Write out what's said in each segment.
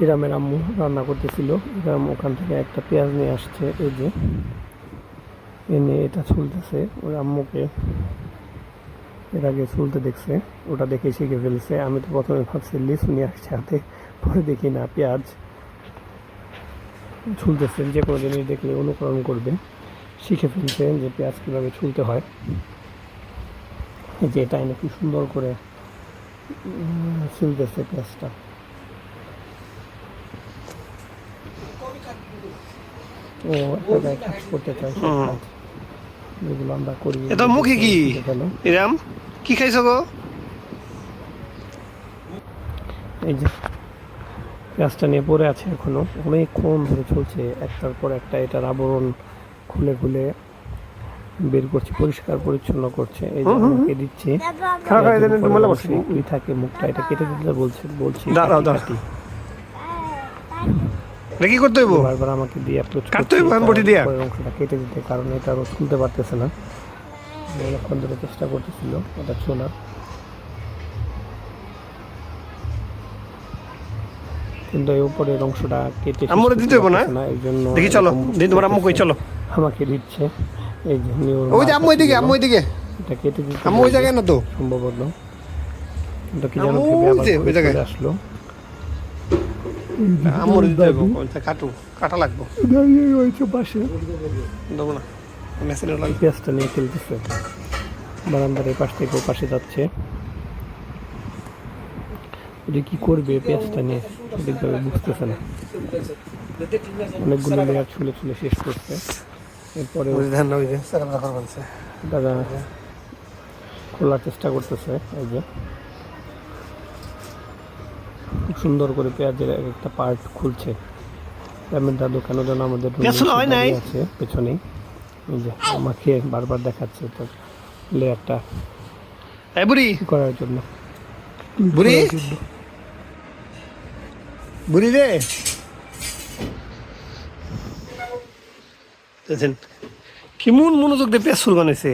ইরামের আম্মু রান্না করতেছিল। ইরাম ওখান থেকে একটা পেঁয়াজ নিয়ে আসছে, এই যে। এনে এটা ছুলতেছে। ওর আম্মুকে এর আগে ছুলতে দেখছে। ওটা দেখে শিখে ফেলছে। আমি তো প্রথমে ভাবছি, লিচু নিয়ে আসছে হাতে, পরে দেখি না, পেঁয়াজ ছুলতেছে। যে কোনো জিনিস দেখলে অনুকরণ করবে। শিখে ফেলছে যে পেঁয়াজ কীভাবে ছুলতে হয়। যে এটা এনে কি সুন্দর করে ছুলতেছে পেঁয়াজটা। ও একটা কাজ করতে চাই যেগুলো আমরা করি এ তোর মুখে কি? ইরাম কি খাইছো গো? এই যে পেঁয়াজটা নিয়ে পড়ে আছে এখনও। অনেকক্ষণ ধরে চলছে। একটার পর একটা এটার আবরণ খুলে খুলে বের করছে পরিষ্কার পরিচ্ছন্ন করছে। এই যে আমাকে দিচ্ছে। থাকে মুখটা এটা কেটে দিতে বলছে বলছি দাঁড়াও, দাঁড়াও। এটা কি করতে হইব? বারবার আমাকে দিয়ে অ্যাপ্রোচ কাটতে হইব, আমি বটি দিয়া? অংশটা কেটে দিতে কারণ এটা আরও খুলতে পারতেছে না। অনেকক্ষণ ধরে চেষ্টা করতেছিল এটা শোনা কিন্তু এই উপরের অংশটা কেটে শেষ দিতে হইব না? এই জন্য দেখি চলো দিদি তোমার আম্মু কই চলো। আমাকে দিচ্ছে এই যে নিউর ওই যে আম্মু ওইদিকে আম্মু ওইদিকে এটা কেটে দিতে আম্মু ওই জায়গায় না তো? সম্ভবত কিন্তু কি ভেবে ওই জায়গায়। আসলো। আম্মুর দিতে কোনটা কাটু কাটা লাগবো। দাঁড়িয়ে রয়েছে পাশে। দেবো না মেশিনের লাগবে। পেঁয়াজটা নিয়ে খেলতেছে। বারান্দার এই পাশ থেকে ও পাশে যাচ্ছে। যে কি করবে পেঁয়াজটা নিয়ে? সঠিকভাবে বুঝতেছে না। অনেকগুলো লেয়ার ছুলে ছুলে শেষ করছে। এরপরে দাদা খোলার চেষ্টা করতেছে এই যে। খুব সুন্দর করে পেঁয়াজের এক একটা পার্ট খুলছে। গ্রামের দাদু কেন যেন আমাদের আছে পেছনেই। যে আমাকে বারবার দেখাচ্ছে তো লেয়ারটা বুড়ি। করার জন্য? বুড়ি? বুড়ি রে। দেখেন কেমন মনোযোগ দিয়ে পেঁয়াজ ফুল বানাইছে।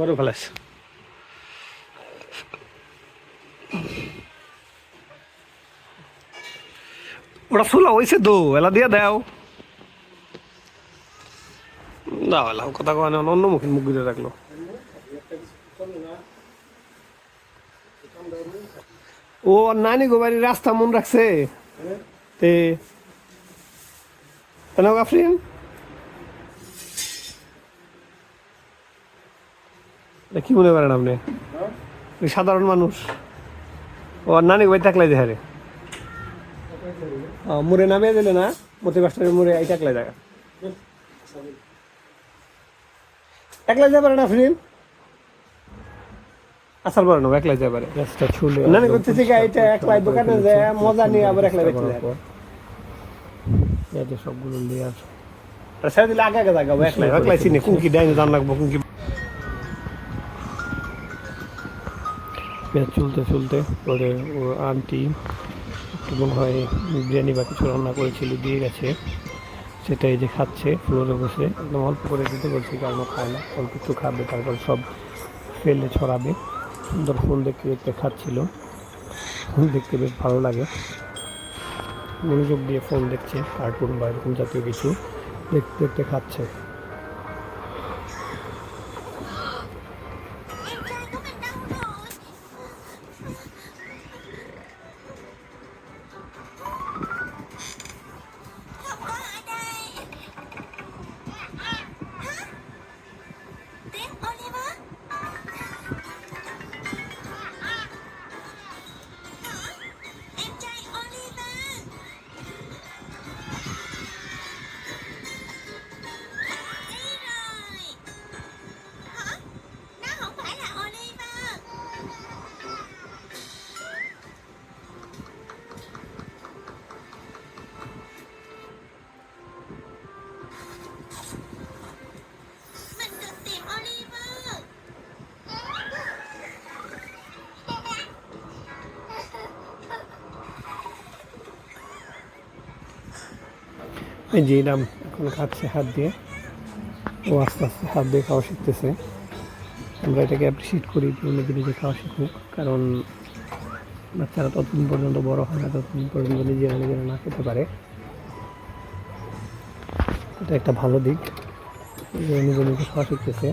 গরম ফেলাইছে ওটা ফুলা হয়েছে তো এলা দিয়ে দাও। এলা কথা কয় না, অন্য মুখে মুখ দিয়ে রাখল। ও নানি গো রাস্তা মন রাখছে। তে কেন আফরিন এটা কি মনে করেন আপনি ওই সাধারণ মানুষ। ও নানি বাড়ি থাকলে যে হারে মুরে নামিয়ে দিলে না মতি বাস্টারের মুরে এই টাকলাই জায়গা একলাই যাবে না ফ্রিম? আসার পরে না একলাই যাবে পেঁয়াজটা ছুলে না, না, একদম করতেছি এটা একলাই দোকানে যায়, মজা নিয়ে আবার একলাই বেঁচে যায়। সবগুলো লেয়ার। ছেড়ে দিলে আগে আগে জায়গা একলাই একলাই চিনি কুঙ্কি ডাইনি জান লাগবো কুঙ্কি পেঁয়াজ চলতে চলতে পরে ও আন্টি মনে হয় বিরিয়ানি বা কিছু রান্না করেছিল, দিয়ে গেছে। সেটাই যে খাচ্ছে ফ্লোরে বসে। একদম অল্প করে দিতে বলছি কারণ খায় না, অল্প একটু খাবে, তারপর সব ফেলে ছড়াবে। সুন্দর ফুল দেখতে দেখতে খাচ্ছিল। দেখতে বেশ ভালো লাগে। মনোযোগ দিয়ে ফোন দেখছে কার্টুন বা এরকম জাতীয় কিছু দেখতে দেখতে খাচ্ছে। যে এরাম এখন খাচ্ছে হাত দিয়ে। ও আস্তে আস্তে হাত দিয়ে খাওয়া শিখতেছে। আমরা এটাকে অ্যাপ্রিসিয়েট করি নিজে নিজে খাওয়া শিখুক। কারণ বাচ্চারা ততদিন পর্যন্ত বড় হয় না, ততদিন পর্যন্ত নিজেরা নিজেরা না খেতে পারে। এটা একটা ভালো দিক। যে নিজে নিজে খাওয়া শিখতেছে।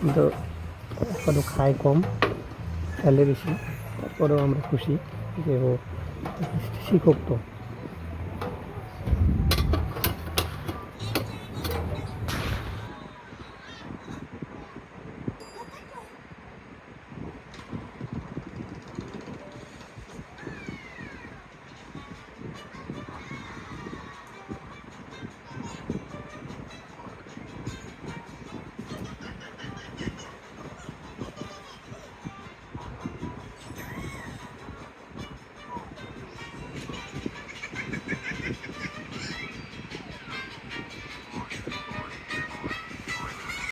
কিন্তু এখনও খায় কম, খেলে বেশি। তারপরেও আমরা খুশি যে ও শিক্ষক তো।